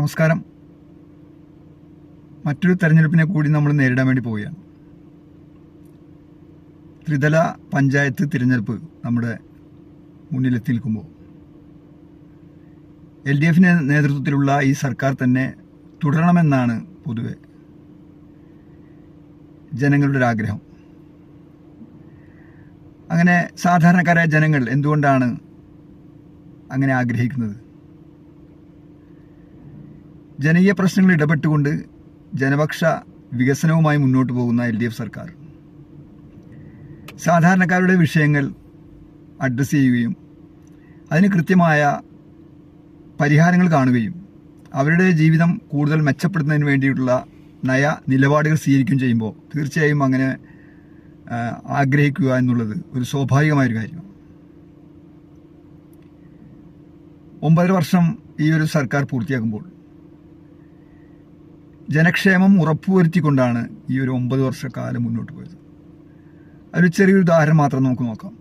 നമസ്കാരം. മറ്റൊരു തെരഞ്ഞെടുപ്പിനെ കൂടി നമ്മൾ നേരിടാൻ വേണ്ടി പോവുകയാണ്. ത്രിതല പഞ്ചായത്ത് തിരഞ്ഞെടുപ്പ് നമ്മുടെ മുന്നിലെത്തി നിൽക്കുമ്പോൾ എൽ ഡി എഫിന് നേതൃത്വത്തിലുള്ള ഈ സർക്കാർ തന്നെ തുടരണമെന്നാണ് പൊതുവെ ജനങ്ങളുടെ ഒരു ആഗ്രഹം അങ്ങനെ സാധാരണക്കാരായ ജനങ്ങൾ എന്തുകൊണ്ടാണ് അങ്ങനെ ആഗ്രഹിക്കുന്നത്? ജനകീയ പ്രശ്നങ്ങളിൽ ഇടപെട്ടുകൊണ്ട് ജനപക്ഷ വികസനവുമായി മുന്നോട്ട് പോകുന്ന എൽ ഡി എഫ് സർക്കാർ. സാധാരണക്കാരുടെ വിഷയങ്ങൾ അഡ്രസ്സ് ചെയ്യുകയും അതിന് കൃത്യമായ പരിഹാരങ്ങൾ കാണുകയും അവരുടെ ജീവിതം കൂടുതൽ മെച്ചപ്പെടുത്തുന്നതിന് വേണ്ടിയിട്ടുള്ള നയ നിലപാടുകൾ സ്വീകരിക്കുകയും ചെയ്യുമ്പോൾ തീർച്ചയായും അങ്ങനെ ആഗ്രഹിക്കുക എന്നുള്ളത് ഒരു സ്വാഭാവികമായൊരു കാര്യമാണ്. ഒമ്പതര വർഷം ഈ ഒരു സർക്കാർ പൂർത്തിയാക്കുമ്പോൾ ജനക്ഷേമം ഉറപ്പുവരുത്തിക്കൊണ്ടാണ് ഈ ഒരു ഒമ്പത് വർഷക്കാലം മുന്നോട്ട് പോയത്. അതിൽ ചെറിയൊരു ഉദാഹരണം മാത്രം നമുക്ക് നോക്കാം.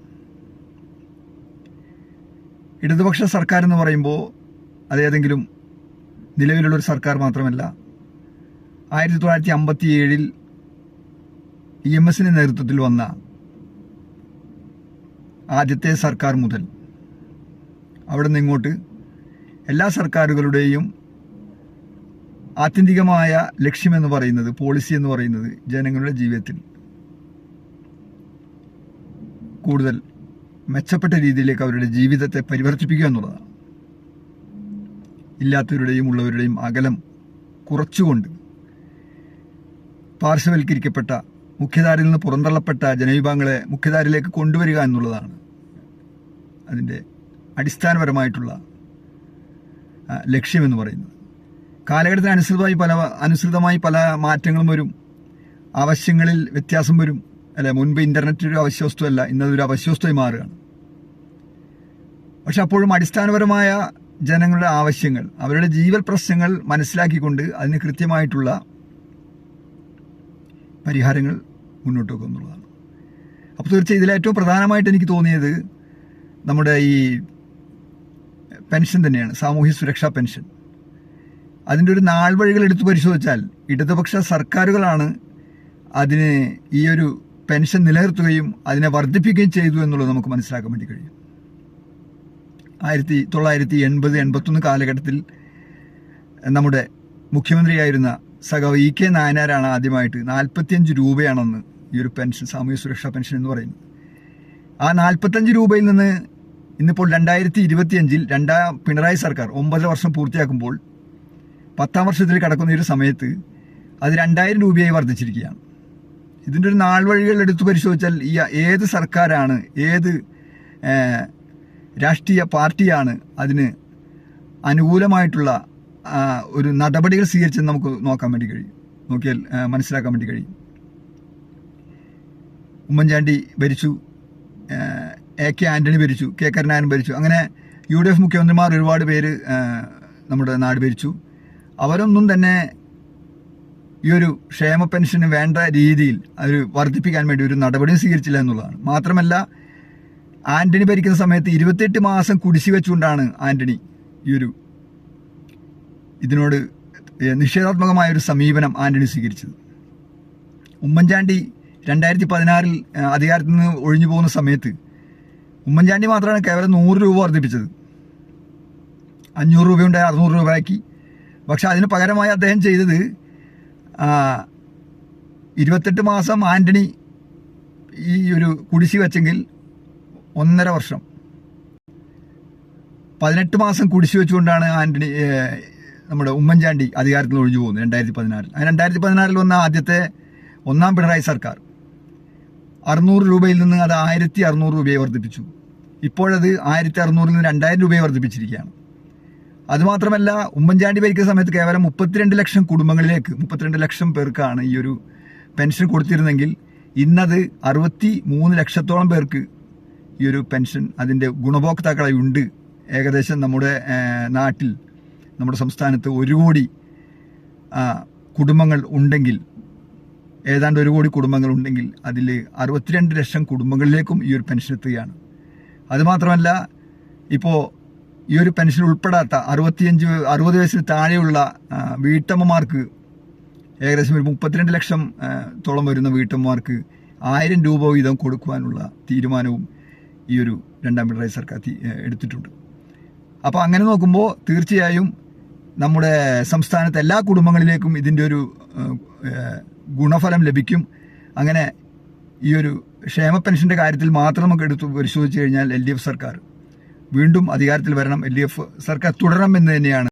ഇടതുപക്ഷ സർക്കാർ എന്ന് പറയുമ്പോൾ അതേതെങ്കിലും നിലവിലുള്ളൊരു സർക്കാർ മാത്രമല്ല ആയിരത്തി തൊള്ളായിരത്തി അമ്പത്തി ഏഴിൽ ഇ എം എസിന്റെ നേതൃത്വത്തിൽ വന്ന ആദ്യത്തെ സർക്കാർ മുതൽ അവിടെ നിന്ന് ഇങ്ങോട്ട് എല്ലാ സർക്കാരുകളുടെയും ആത്യന്തികമായ ലക്ഷ്യമെന്ന് പറയുന്നത് പോളിസി എന്ന് പറയുന്നത് ജനങ്ങളുടെ ജീവിതത്തിൽ കൂടുതൽ മെച്ചപ്പെട്ട രീതിയിലേക്ക് അവരുടെ ജീവിതത്തെ പരിവർത്തിപ്പിക്കുക എന്നുള്ളതാണ്. ഇല്ലാത്തവരുടെയും ഉള്ളവരുടെയും അകലം കുറച്ചുകൊണ്ട് പാർശ്വവൽക്കരിക്കപ്പെട്ട മുഖ്യധാരയിൽ നിന്ന് പുറന്തള്ളപ്പെട്ട ജനവിഭാഗങ്ങളെ മുഖ്യധാരയിലേക്ക് കൊണ്ടുവരിക എന്നുള്ളതാണ് അതിന്റെ അടിസ്ഥാനപരമായിട്ടുള്ള ലക്ഷ്യമെന്ന് പറയുന്നത്. കാലഘട്ടത്തിന് അനുസൃതമായി പല അനുസൃതമായി പല മാറ്റങ്ങളും വരും. ആവശ്യങ്ങളിൽ വ്യത്യാസം വരും. അല്ലെ മുൻപ് ഇന്റർനെറ്റ് ഒരു അവശ്യവസ്തുവല്ല ഇന്നതൊരു അവശ്യവസ്തുവായി മാറുകയാണ്. പക്ഷെ അപ്പോഴും അടിസ്ഥാനപരമായ ജനങ്ങളുടെ ആവശ്യങ്ങൾ അവരുടെ ജീവൽ പ്രശ്നങ്ങൾ മനസ്സിലാക്കിക്കൊണ്ട് അതിന് കൃത്യമായിട്ടുള്ള പരിഹാരങ്ങൾ മുന്നോട്ട് വെക്കുക എന്നുള്ളതാണ്. അപ്പോൾ തീർച്ചയായും ഇതിലേറ്റവും പ്രധാനമായിട്ട് എനിക്ക് തോന്നിയത് നമ്മുടെ ഈ പെൻഷൻ തന്നെയാണ് സാമൂഹ്യ സുരക്ഷാ പെൻഷൻ. അതിന്റെ ഒരു നാൾ വഴികൾ എടുത്തു പരിശോധിച്ചാൽ ഇടതുപക്ഷ സർക്കാരുകളാണ് അതിനെ ഈ ഒരു പെൻഷൻ നിലനിർത്തുകയും അതിനെ വർദ്ധിപ്പിക്കുകയും ചെയ്തു എന്നുള്ളത് നമുക്ക് മനസ്സിലാക്കാൻ വേണ്ടി കഴിയും. ആയിരത്തി തൊള്ളായിരത്തി എൺപത് എൺപത്തൊന്ന് കാലഘട്ടത്തിൽ നമ്മുടെ മുഖ്യമന്ത്രിയായിരുന്ന സഖാവ് ഇ കെ നായനാരാണ് ആദ്യമായിട്ട് നാൽപ്പത്തിയഞ്ച് രൂപയാണെന്ന് ഈ ഒരു പെൻഷൻ സാമൂഹ്യ സുരക്ഷാ പെൻഷൻ എന്ന് പറയുന്നത്. ആ നാൽപ്പത്തഞ്ച് രൂപയിൽ നിന്ന് ഇന്നിപ്പോൾ രണ്ടായിരത്തി ഇരുപത്തിയഞ്ചിൽ രണ്ടാം പിണറായി സർക്കാർ ഒമ്പതര വർഷം പൂർത്തിയാക്കുമ്പോൾ പത്താം വർഷത്തിൽ കടക്കുന്ന ഒരു സമയത്ത് അത് രണ്ടായിരം രൂപയായി വർദ്ധിച്ചിരിക്കുകയാണ്. ഇതിന്റെ ഒരു നാൾ വഴികൾ എടുത്തു പരിശോധിച്ചാൽ ഈ ഏത് സർക്കാരാണ് ഏത് രാഷ്ട്രീയ പാർട്ടിയാണ് അതിന് അനുകൂലമായിട്ടുള്ള ഒരു നടപടികൾ സ്വീകരിച്ചെന്ന് നമുക്ക് നോക്കാൻ വേണ്ടി കഴിയും. നോക്കിയാൽ മനസ്സിലാക്കാൻ വേണ്ടി കഴിയും. ഉമ്മൻചാണ്ടി ഭരിച്ചു എ കെ ആന്റണി ഭരിച്ചു കെ കരുണാകരൻ ഭരിച്ചു. അങ്ങനെ യു ഡി എഫ് മുഖ്യമന്ത്രിമാർ ഒരുപാട് പേര് നമ്മുടെ നാട് ഭരിച്ചു. അവരൊന്നും തന്നെ ഈ ഒരു ക്ഷേമ പെൻഷന് വേണ്ട രീതിയിൽ അവർ വർദ്ധിപ്പിക്കാൻ വേണ്ടി ഒരു നടപടിയും സ്വീകരിച്ചില്ല എന്നുള്ളതാണ്. മാത്രമല്ല ആന്റണി ഭരിക്കുന്ന സമയത്ത് ഇരുപത്തെട്ട് മാസം കുടിശ്ശി വെച്ചുകൊണ്ടാണ് ആന്റണി ഈ ഒരു ഇതിനോട് നിഷേധാത്മകമായ ഒരു സമീപനം ആന്റണി സ്വീകരിച്ചത്. ഉമ്മൻചാണ്ടി രണ്ടായിരത്തി പതിനാറിൽ അധികാരത്തിൽ നിന്ന് ഒഴിഞ്ഞു പോകുന്ന സമയത്ത് ഉമ്മൻചാണ്ടി മാത്രമാണ് കേവലം നൂറ് രൂപ വർദ്ധിപ്പിച്ചത്. അഞ്ഞൂറ് രൂപയുണ്ടായി അറുന്നൂറ് രൂപയാക്കി. പക്ഷെ അതിന് പകരമായി അദ്ദേഹം ചെയ്തത് ഇരുപത്തെട്ട് മാസം ആന്റണി ഈ ഒരു കുടിശ്ശി വെച്ചെങ്കിൽ ഒന്നര വർഷം. പതിനെട്ട് മാസം കുടിശ്ശി വെച്ചുകൊണ്ടാണ് ആന്റണി നമ്മുടെ ഉമ്മൻചാണ്ടി അധികാരത്തിൽ ഒഴിഞ്ഞു പോകുന്നത് രണ്ടായിരത്തി പതിനാറിൽ ആ രണ്ടായിരത്തി പതിനാറിൽ വന്ന ആദ്യത്തെ ഒന്നാം പിണറായി സർക്കാർ അറുന്നൂറ് രൂപയിൽ നിന്ന് അത് ആയിരത്തി അറുന്നൂറ് രൂപയെ വർദ്ധിപ്പിച്ചു. ഇപ്പോഴത് ആയിരത്തി അറുന്നൂറിൽ നിന്ന് രണ്ടായിരം രൂപയെ വർദ്ധിപ്പിച്ചിരിക്കുകയാണ്. അതുമാത്രമല്ല ഉമ്മൻചാണ്ടി ഭരിക്കുന്ന സമയത്ത് കേവലം മുപ്പത്തിരണ്ട് ലക്ഷം കുടുംബങ്ങളിലേക്ക് മുപ്പത്തിരണ്ട് ലക്ഷം പേർക്കാണ് ഈ ഒരു പെൻഷൻ കൊടുത്തിരുന്നെങ്കിൽ ഇന്നത് അറുപത്തി മൂന്ന് ലക്ഷത്തോളം പേർക്ക് ഈ ഒരു പെൻഷൻ അതിന്റെ ഗുണഭോക്താക്കളായി ഉണ്ട്. ഏകദേശം നമ്മുടെ നാട്ടിൽ നമ്മുടെ സംസ്ഥാനത്ത് ഒരു കോടി കുടുംബങ്ങൾ ഉണ്ടെങ്കിൽ ഏതാണ്ട് ഒരു കോടി കുടുംബങ്ങൾ ഉണ്ടെങ്കിൽ അതിൽ അറുപത്തിരണ്ട് ലക്ഷം കുടുംബങ്ങളിലേക്കും ഈ ഒരു പെൻഷൻ എത്തുകയാണ്. അതുമാത്രമല്ല ഇപ്പോൾ ഈ ഒരു പെൻഷൻ ഉൾപ്പെടാത്ത അറുപത്തിയഞ്ച് അറുപത് വയസ്സിന് താഴെയുള്ള വീട്ടമ്മമാർക്ക് ഏകദേശം ഒരു മുപ്പത്തിരണ്ട് ലക്ഷം തോളം വരുന്ന വീട്ടമ്മമാർക്ക് ആയിരം രൂപ വീതം കൊടുക്കുവാനുള്ള തീരുമാനവും ഈ ഒരു രണ്ടാം പിണറായി സർക്കാർ എടുത്തിട്ടുണ്ട്. അപ്പോൾ അങ്ങനെ നോക്കുമ്പോൾ തീർച്ചയായും നമ്മുടെ സംസ്ഥാനത്തെ എല്ലാ കുടുംബങ്ങളിലേക്കും ഇതിന്റെ ഒരു ഗുണഫലം ലഭിക്കും. അങ്ങനെ ഈ ഒരു ക്ഷേമ പെൻഷന്റെ കാര്യത്തിൽ മാത്രം നമുക്ക് എടുത്ത് പരിശോധിച്ച് കഴിഞ്ഞാൽ എൽ ഡി എഫ് സർക്കാർ വീണ്ടും അധികാരത്തിൽ വരണം എൽ സർക്കാർ തുടരണം എന്ന് തന്നെയാണ്